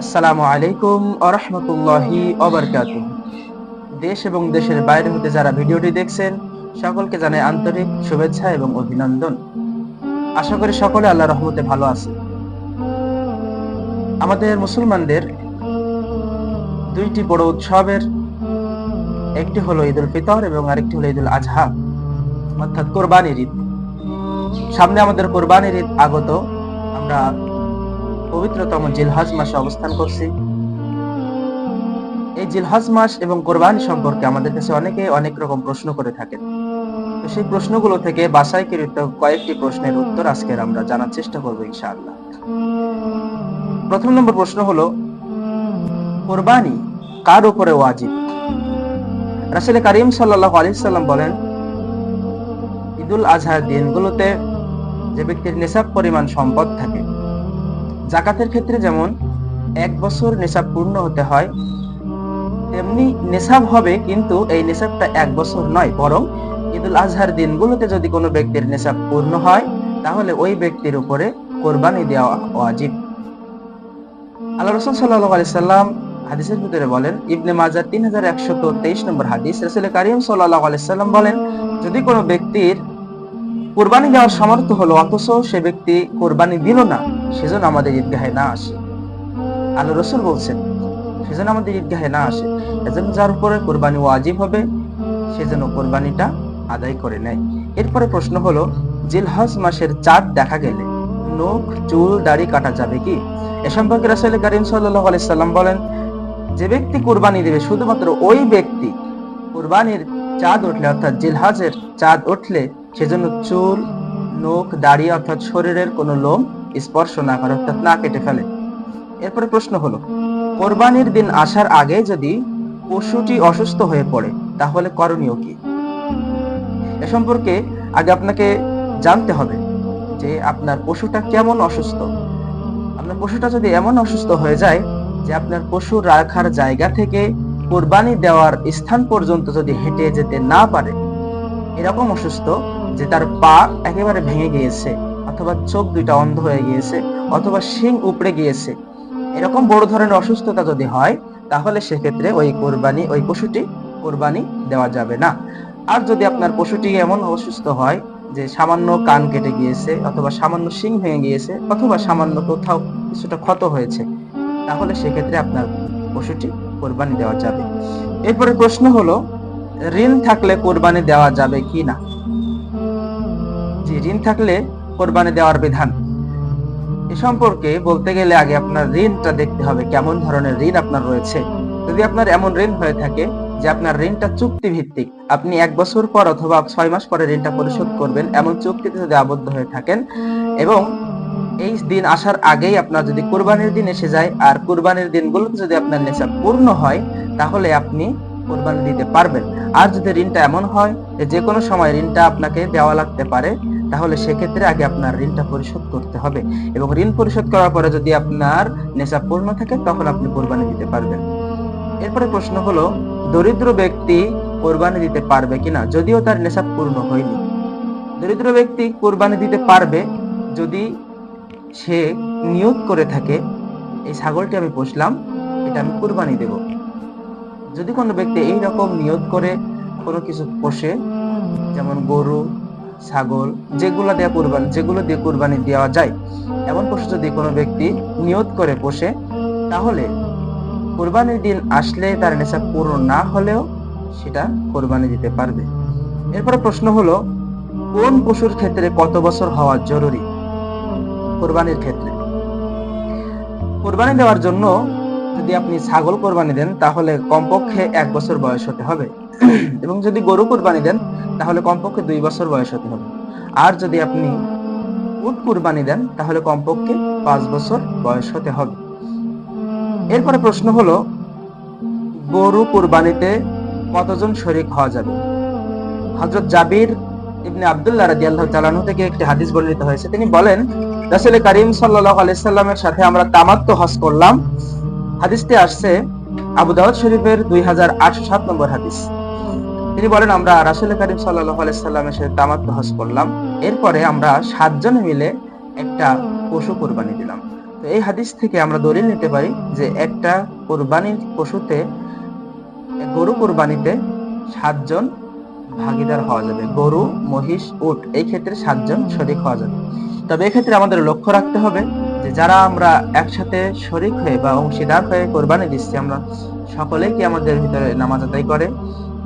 আসসালামু আলাইকুম আরহামতুল্লাহি অবরকাত দেশ এবং দেশের বাইরে হতে যারা ভিডিওটি দেখছেন, সকলকে জানাই আন্তরিক শুভেচ্ছা এবং অভিনন্দন। আশা করি সকলে আল্লাহ রহমতে ভালো আছে আমাদের মুসলমানদের দুইটি বড় উৎসবের, একটি হলো ঈদুল ফিতর এবং আরেকটি হলো ঈদুল আজহা, অর্থাৎ কোরবানির ঈদ। সামনে আমাদের কোরবানির ঈদ আগত, আমরা পবিত্রতম জিলহজ মাসে অবস্থান করছি। এই জিলহজ মাস এবং কোরবানি সম্পর্কে আমাদের কাছে অনেকে অনেক রকম প্রশ্ন করে থাকেন। সেই প্রশ্নগুলো থেকে বাছাইকৃত কয়েকটি প্রশ্নের উত্তর আজকের আমরা জানার চেষ্টা করব ইনশাআল্লাহ। প্রথম নম্বর প্রশ্ন হলো, কোরবানি কার উপরে ওয়াজিব? রাসূল করিম সাল্লাল্লাহু আলাইহি সাল্লাম বলেন, ঈদুল আজহার দিনগুলোতে যে ব্যক্তির নেশাব পরিমাণ সম্পদ থাকে জাকাতের ক্ষেত্রে যেমন এক বছর নেশাব পূর্ণ হতে হয়, তেমনি নেশাব হবে কিন্তু এই নেশাবটা এক বছর নয়, বরং ঈদুল আজহার দিনগুলোতে যদি কোনো ব্যক্তির নেশাব পূর্ণ হয়, তাহলে ওই ব্যক্তির উপরে কোরবানি দেওয়া ওয়াজিব। আল্লাহ রসুল সাল্লাহ আলি সাল্লাম হাদিসের ভিতরে বলেন, ইবনে মাজার তিন হাজার একশত তেইশ নম্বর হাদিস, রসুল কারিম সাল্লাহ আলি সাল্লাম বলেন, যদি কোনো ব্যক্তির কোরবানি দেওয়ার সামর্থ্য হলো, অথচ সে ব্যক্তি কোরবানি দিল না সেজন্য আমাদের ঈদগাহে না আসে। আল্লাহ রসুল বলছেন, সেজন্য আমাদের ঈদগাহে না আসে। এজন্য যার উপরে কোরবানি ওয়াজিব হবে সেজন্য কোরবানিটা আদায় করে নেয়। এরপরে প্রশ্ন হলো, জিলহজ মাসের চাঁদ দেখা গেলে নখ, চুল, দাড়ি কাটা যাবে কি? এ সম্পর্কে রাসূল করিম সাল্লাম বলেন, যে ব্যক্তি কোরবানি দেবে, শুধুমাত্র ওই ব্যক্তি কোরবানির চাঁদ উঠলে, অর্থাৎ জিলহাজের চাঁদ উঠলে, সেজন্য চুল, নখ, দাড়ি, অর্থাৎ শরীরের কোনো লোম স্পর্শ না করে অর্থাৎ না কেটে ফেলে। এরপরে প্রশ্ন হলো, কোরবানির দিন আসার আগে যদি পশুটি অসুস্থ হয়ে পড়ে, তাহলে করণীয় কি? এ সম্পর্কে আগে আপনাকে জানতে হবে যে আপনার পশুটা কেমন অসুস্থ। আপনার পশুটা যদি এমন অসুস্থ হয়ে যায় যে আপনার পশু রাখার জায়গা থেকে কোরবানি দেওয়ার স্থান পর্যন্ত যদি হেঁটে যেতে না পারে, এরকম অসুস্থ যে তার পা একেবারে ভেঙে গিয়েছে অথবা চোখ দুইটা অন্ধ হয়ে গিয়েছে, অথবা শিং উপড়ে গিয়েছে। এরকম বড় ধরনের অসুস্থতা যদি হয়, তাহলে সেক্ষেত্রে ওই কোরবানি, ওই পশুটি কোরবানি দেওয়া যাবে না। আর যদি আপনার পশুটি এমন অসুস্থ হয় যে সামান্য কান কেটে গিয়েছে, অথবা সামান্য শিং ভেঙে গিয়েছে, অথবা সামান্য কোথাও কিছুটা ক্ষত হয়েছে, তাহলে সেক্ষেত্রে আপনার পশুটি কোরবানি দেওয়া যাবে। এরপরে প্রশ্ন হলো, ঋণ থাকলে কোরবানি দেওয়া যাবে কি না? জি, ঋণ থাকলে কোরবানি দেওয়ার বিধান। এ সম্পর্কে বলতে গেলে আগে আপনার ঋণটা দেখতে হবে, কেমন ধরনের ঋণ আপনার রয়েছে। যদি আপনার এমন ঋণ হয়ে থাকে যে আপনার ঋণটা চুক্তি ভিত্তিক আপনি এক বছর পর অথবা ছয় মাস পরে ঋণটা পরিশোধ করবেন, এমন চুক্তিতে যদি আবদ্ধ হয়ে থাকেন এবং এই দিন আসার আগেই আপনার যদি কোরবানির দিন এসে যায়, আর কোরবানির দিনগুলোতে যদি আপনার নেশা পূর্ণ হয়, তাহলে আপনি কোরবানি দিতে পারবেন। আর যদি ঋণটা এমন হয় যে কোনো সময় ঋণটা আপনাকে দেওয়া লাগতে পারে তাহলে সেক্ষেত্রে আগে আপনার ঋণটা পরিশোধ করতে হবে। এবং ঋণ পরিশোধ করার পরে যদি আপনার নেশা পূর্ণ থাকে তখন আপনি কোরবানি দিতে পারবেন। এরপরে প্রশ্ন হলো, দরিদ্র ব্যক্তি কোরবানি দিতে পারবে কিনা? যদিও তার নেশাব পূর্ণ হয়নি। দরিদ্র ব্যক্তি কোরবানি দিতে পারবে যদি সে নিয়োগ করে থাকে। এই ছাগলটি আমি পুষলাম, এটা আমি কোরবানি দেব। যদি কোনো ব্যক্তি এই রকম নিয়োগ করে কোনো কিছু পোষে, যেমন গরু ছাগল যেগুলো দিয়ে কোরবানি, যেগুলো দিয়ে কোরবানি দেওয়া যায়। এমন পশু যদি কোনো ব্যক্তি নিয়ত করে পোষে, তাহলে কোরবানির দিন আসলে তার নেশা পূর্ণ না হলেও সেটা কোরবানি দিতে পারবে। এরপরে প্রশ্ন হলো, কোন পশুর ক্ষেত্রে কত বছর হওয়া জরুরি? কোরবানির ক্ষেত্রে। কোরবানি দেওয়ার জন্য যদি আপনি ছাগল কোরবানি দেন, তাহলে কমপক্ষে এক বছর বয়স হতে হবে। এবং যদি গরু কোরবানি দেন তাহলে কমপক্ষে দুই বছর বয়স হতে হবে। আর যদি আপনি উট কুরবানি দেন, তাহলে কমপক্ষে পাঁচ বছর বয়স হতে হবে। এরপরে প্রশ্ন হলো, গরু কুরবানিতে কতজন শরিক হওয়া যাবে? হজরত জাবির ইবনে আব্দুল্লাহ রাদিয়াল্লাহু তাআলা থেকে একটি হাদিস বর্ণিত হয়েছে। তিনি বলেন, রাসূল করিম সাল্লাল্লাহু আলাইহি সাল্লামের সাথে আমরা তামাত্তু হজ করলাম। হাদিসটি আসছে আবু দাউদ শরীফের 2807 নম্বর হাদিস। তিনি বলেন, আমরা রাসূল করিম সাল্লাল্লাহু আলাইহি সাল্লামের সাথে তামাত্তু হজ করলাম। এরপরে আমরা সাতজনে মিলে একটা পশু কোরবানি দিলাম। তো এই হাদিস থেকে আমরা দলিল নিতে পারি যে একটা কোরবানির পশুতে, গরু কোরবানিতে সাতজন ভাগিদার হওয়া যাবে। গরু, মহিষ, উট, এই ক্ষেত্রে সাতজন শরিক হওয়া যাবে। তবে এক্ষেত্রে আমাদের লক্ষ্য রাখতে হবে যে যারা আমরা একসাথে শরিক হয়ে বা অংশীদার হয়ে কোরবানি দিচ্ছি, আমরা সকলেই কি আমাদের ভিতরে নামাজ আদায় করে?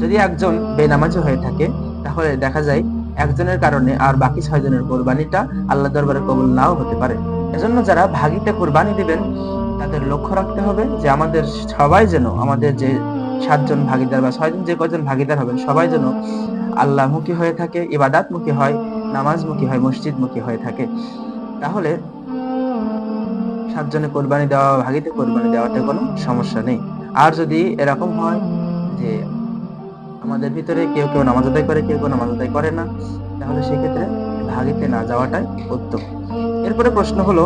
যদি একজন বেনামাজি হয়ে থাকে, তাহলে দেখা যায় একজনের কারণে আর বাকি ছয়জনের কোরবানিটা আল্লাহ দরবারে কবুল নাও হতে পারে। এজন্য যারা ভাগিতে কোরবানি দিবেন, তাদের লক্ষ্য রাখতে হবে যে আমাদের সবাই যেন, আমাদের যে সাতজন ভাগিদার বা ছয়জন যে কজন ভাগিদার হবেন, সবাই যেন আল্লাহমুখী হয়ে থাকে, ইবাদাতমুখী হয়, নামাজমুখী হয়, মসজিদমুখী হয়ে থাকে। তাহলে সাতজনে কোরবানি দেওয়া, ভাগিতে কোরবানি দেওয়াতে কোনো সমস্যা নেই। আর যদি এরকম হয় যে আমাদের ভিতরে কেউ কেউ নামাজ আদায় করে, কেউ কেউ নামাজ আদায় করে না। তাহলে সেক্ষেত্রে ভাগিতে না যাওয়াটাই উত্তম। এরপরে প্রশ্ন হলো,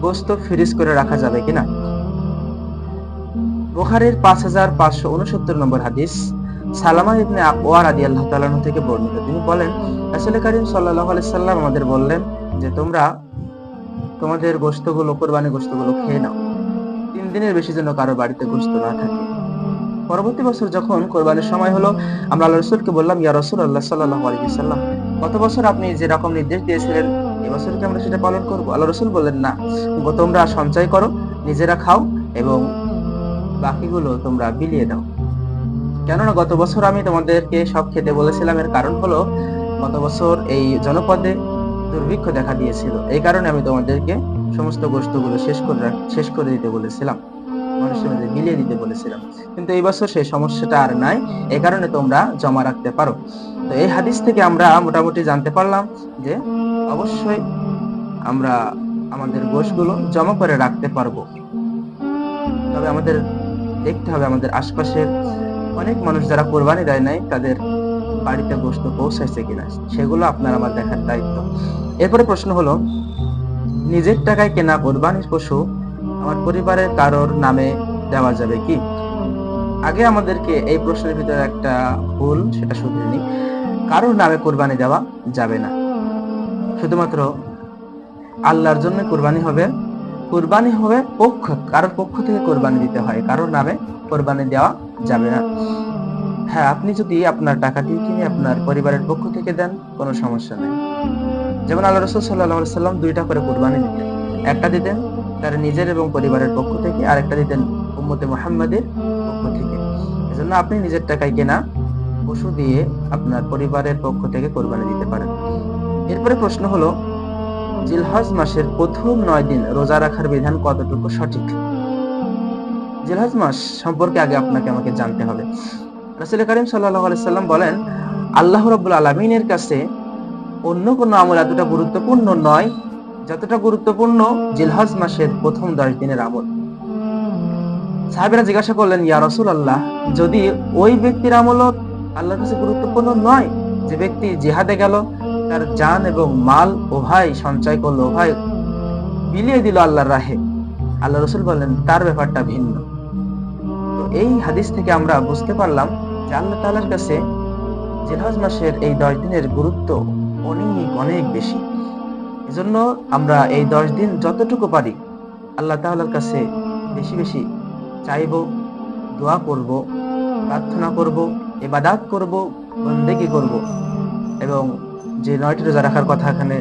গোস্ত ফ্রিজ করে রাখা যাবে কিনা? বুখারীর পাঁচ হাজার পাঁচশো উনসত্তর নম্বর হাদিস, সালামা ইবনে আকওয়া রাদিয়াল্লাহু তাআলা আনহু থেকে বর্ণিত। তিনি বলেন, রাসূল করিম সাল্লাল্লাহু আলাইহি সাল্লাম আমাদের বললেন যে, তোমরা তোমাদের গোশতগুলো কোরবানি গোশতগুলো খেয়ে নাও। তিন দিনের বেশি যেন কারও বাড়িতে গোস্ত না থাকে। পরবর্তী বছর যখন কোরবানির সময় হলো, আমরা আল্লাহ রসুলকে বললাম, ইয়া রাসূলুল্লাহ সাল্লাল্লাহু আলাইহি সাল্লাম গত বছর আপনি যে রকম নির্দেশ দিয়েছিলেন এবছর কি আমরা সেটা পালন করব? আল্লাহ রসুল বললেন, না তোমরা সঞ্চয় করো, নিজেরা খাও এবং বাকিগুলো তোমরা বিলিয়ে দাও। কেননা গত বছর আমি তোমাদেরকে সব খেতে বলেছিলাম, এর কারণ হলো গত বছর এই জনপদে দুর্ভিক্ষ দেখা দিয়েছিল। এই কারণে আমি তোমাদেরকে সমস্ত গোষ্ঠগুলো শেষ করে শেষ করে দিতে বলেছিলাম। মানুষের মধ্যে বিলিয়ে দিতে বলেছিলাম। কিন্তু এই বছর সেই সমস্যাটা আর নাই এই কারণে তোমরা জমা রাখতে পারো। তো এই হাদিস থেকে আমরা মোটামুটি জানতে পারলাম যে, অবশ্যই আমরা আমাদের গোশগুলো জমা করে রাখতে পারব। তবে আমাদের দেখতে হবে, আমাদের আশপাশের অনেক মানুষ যারা কোরবানি দেয় নাই, তাদের বাড়িতে গোস্ত পৌঁছাইছে কিনা, সেগুলো আপনার আমার দেখার দায়িত্ব। এরপরে প্রশ্ন হলো, নিজের টাকায় কেনা কোরবানির পশু আমার পরিবারের কারোর নামে দেওয়া যাবে কি? আগে আমাদেরকে এই প্রশ্নের ভিতরে একটা ভুল সেটা শুধরে নি কারোর নামে কোরবানি দেওয়া যাবে না। শুধুমাত্র আল্লাহর জন্য কোরবানি হবে। কোরবানি হবে পক্ষ, কারোর পক্ষ থেকে কোরবানি দিতে হয়। কারোর নামে কোরবানি দেওয়া যাবে না। হ্যাঁ আপনি যদি আপনার টাকা দিয়ে কিনে আপনার পরিবারের পক্ষ থেকে দেন, কোনো সমস্যা নেই। যেমন আল্লাহ রসুল সাল্লাহ সাল্লাম দুইটা করে কোরবানি দিতেন। একটা দিতেন তার নিজের এবং পরিবারের পক্ষ থেকে আর একটা দিতেন উম্মতে মোহাম্মদের পক্ষ থেকে। এজন্য আপনি নিজের টাকায় কেনা পশু দিয়ে আপনার পরিবারের পক্ষ থেকে কোরবানি দিতে পারেন। এরপরে প্রশ্ন হলো, জিলহজ মাসের প্রথম নয় দিন রোজা রাখার বিধান কতটুকু সঠিক? জিলহজ মাস সম্পর্কে আগে আপনাকে আমাকে জানতে হবে। রাসূল করিম আলাইহি সাল্লাম বলেন, আল্লাহ রাব্বুল আলামিনের কাছে অন্য কোনো আমল এতটা গুরুত্বপূর্ণ নয় যতটা গুরুত্বপূর্ণ জিলহজ মাসের প্রথম দশ দিনের আমল। সাহেবেরা জিজ্ঞাসা করলেন, ইয়া রসুল আল্লাহ যদি ওই ব্যক্তির আমলও আল্লাহর কাছে গুরুত্বপূর্ণ নয়, যে ব্যক্তি জিহাদে গেল, তার জান এবং মাল উভয় সঞ্চয় করল, উভয় বিলিয়ে দিল আল্লাহর রাহে। আল্লাহ রসুল বললেন, তার ব্যাপারটা ভিন্ন। তো এই হাদিস থেকে আমরা বুঝতে পারলাম যে আল্লাহ তাআলার কাছে জিলহজ মাসের এই দশ দিনের গুরুত্ব অনেক অনেক বেশি। এজন্য আমরা এই দশ দিন যতটুকু পারি আল্লাহ তাআলার কাছে বেশি বেশি চাইব, দোয়া করব, প্রার্থনা করব, ইবাদাত করব, বন্দেগী করব। এবং যে নয়টি রোজা রাখার কথা এখানে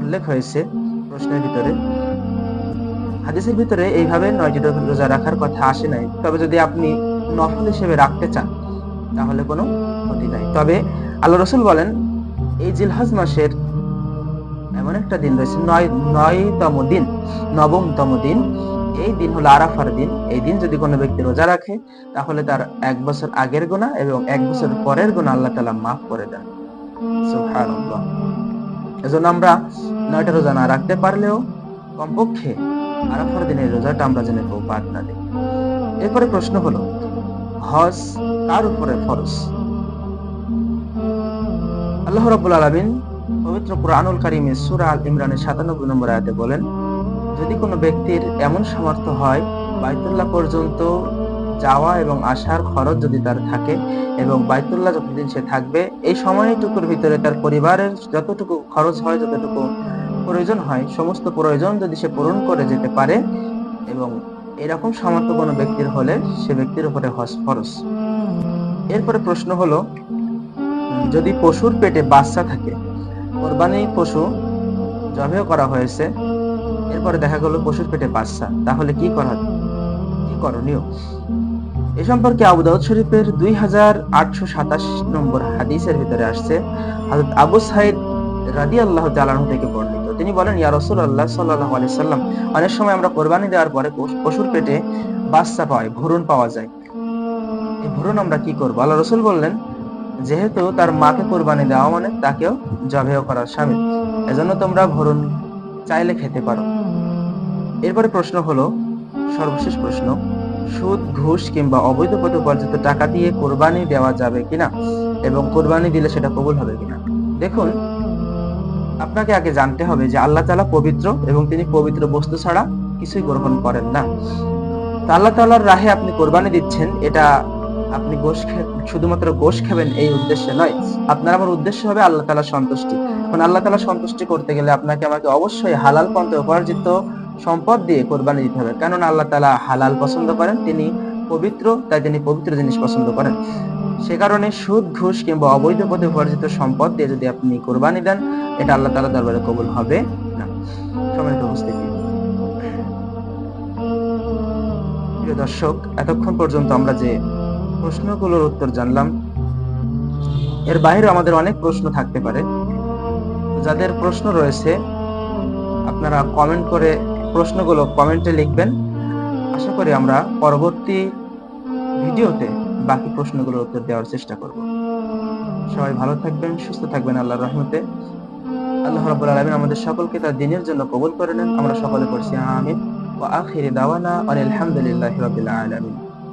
উল্লেখ হয়েছে প্রশ্নের ভিতরে, হাদিসের ভিতরে এইভাবে নয়টি রোজা রাখার কথা আসে নাই। তবে যদি আপনি নফল হিসেবে রাখতে চান, তাহলে কোনো ক্ষতি নাই। তবে আল্লাহ রসুল বলেন, এই জিলহজ মাসের এমন একটা দিন রয়েছে, নয়, নয়তম দিন, নবমতম দিন। এই দিন হলো আরাফার দিন। এই দিন যদি কোনো ব্যক্তি রোজা রাখে, তাহলে তার এক বছর আগের গোনা এবং এক বছর পরের গোনা আল্লাহ তালা মাফ করে দেন। এজন্য আমরা নয়টা রোজা না রাখতে পারলেও কমপক্ষে আরাফার দিনের রোজাটা আমরা যেন কেউ বাদ না দিই এরপরে প্রশ্ন হলো, হজ কার উপরে ফরজ? আল্লাহ রাব্বুল আলামিন পবিত্র কুরআনুল কারীমে সূরা আল ইমরানের 97 নম্বর আয়াতে বলেন, যদি কোনো ব্যক্তির এমন সামর্থ্য হয়, বাইতুল্লাহ পর্যন্ত যাওয়া এবং আসার খরচ যদি তার থাকে এবং বাইতুল্লাহ যতদিন সে থাকবে, এই সময়টুকুর ভিতরে তার পরিবারের যতটুকু খরচ হয়, যতটুকু প্রয়োজন হয়, সমস্ত প্রয়োজন যদি সে পূরণ করে যেতে পারে এবং এরকম সামর্থ্য কোনো ব্যক্তির হলে সে ব্যক্তির উপরে হজ ফরজ। এরপরে প্রশ্ন হলো, যদি পশুর পেটে বাচ্চা থাকে কোরবানি পশু জবেও করা হয়েছে। এরপরে দেখা গেল পশুর পেটে বাচ্চা। তাহলে কি করা কি করণীয়? এ সম্পর্কে আবু দাউদ শরীফের দুই হাজার আটশো সাতাশ নম্বর হাদিসের ভিতরে আসছে। হযরত আবু সাইদ রাদি আল্লাহ তালানহ থেকে বর্ণিত। তিনি বলেন, ইয়া রসুল আল্লাহ সাল্লাহ আলি সাল্লাম, অনেক সময় আমরা কোরবানি দেওয়ার পরে পশু- পশুর পেটে বাচ্চা পাই ভ্রূণ পাওয়া যায়। এই ভ্রূণ আমরা কি করব? আল্লাহ রসুল বললেন যেহেতু তার মাকে কোরবানি দেওয়া মানে তাকেও জবেও করার সামিল এজন্য তোমরা ভ্রূণ চাইলে খেতে পারো। এরপরে প্রশ্ন হলো, সর্বশেষ প্রশ্ন, সুদ, ঘুষ কিংবা অবৈধ পথে উপার্জিত টাকা দিয়ে কোরবানি দেওয়া যাবে কিনা? এবং কোরবানি দিলে সেটা কবুল হবে কিনা? দেখুন, আপনাকে আগে জানতে হবে যে আল্লাহ তালা পবিত্র এবং তিনি পবিত্র বস্তু ছাড়া কিছুই গ্রহণ করেন না। আল্লাহ তাআলার রাহে আপনি কোরবানি দিচ্ছেন, এটা আপনি গোশ শুধুমাত্র গোশ খাবেন এই উদ্দেশ্যে নয়, আপনার আমার উদ্দেশ্য হবে আল্লাহ তাআলার সন্তুষ্টি। এখন আল্লাহ তাআলা সন্তুষ্টি করতে গেলে আপনাকে আমাকে অবশ্যই হালাল পন্থে উপার্জিত সম্পদ দিয়ে কোরবানি দিতে হবে। কেননা আল্লাহ তাআলা হালাল পছন্দ করেন, তিনি পবিত্র, তাই তিনি পবিত্র জিনিস পছন্দ করেন। সে কারণে সুদ, ঘুষ কিংবা অবৈধ পথে উপার্জিত সম্পদ দিয়ে যদি আপনি কোরবানি দেন, এটা আল্লাহ তালা দরবারে কবুল হবে না। সম্মানিত উপস্থিতি। প্রিয় দর্শক, এতক্ষণ পর্যন্ত আমরা যে প্রশ্নগুলোর উত্তর জানলাম। এর বাইরে আমাদের অনেক প্রশ্ন থাকতে পারে। যাদের প্রশ্ন রয়েছে, আপনারা কমেন্ট করে প্রশ্নগুলো কমেন্টে লিখবেন। আশা করি আমরা পরবর্তী ভিডিওতে বাকি প্রশ্নগুলোর উত্তর দেওয়ার চেষ্টা করব। সবাই ভালো থাকবেন, সুস্থ থাকবেন আল্লাহর রহমতে। আল্লাহ রাব্বুল আলামিন আমাদের সকলকে তার দিনের জন্য কবুল করে নেন। আমরা সকলে পড়ছি আমিন। ওয়া আখিরি দাওয়ানা আলহামদুলিল্লাহি রাব্বিল আলামিন।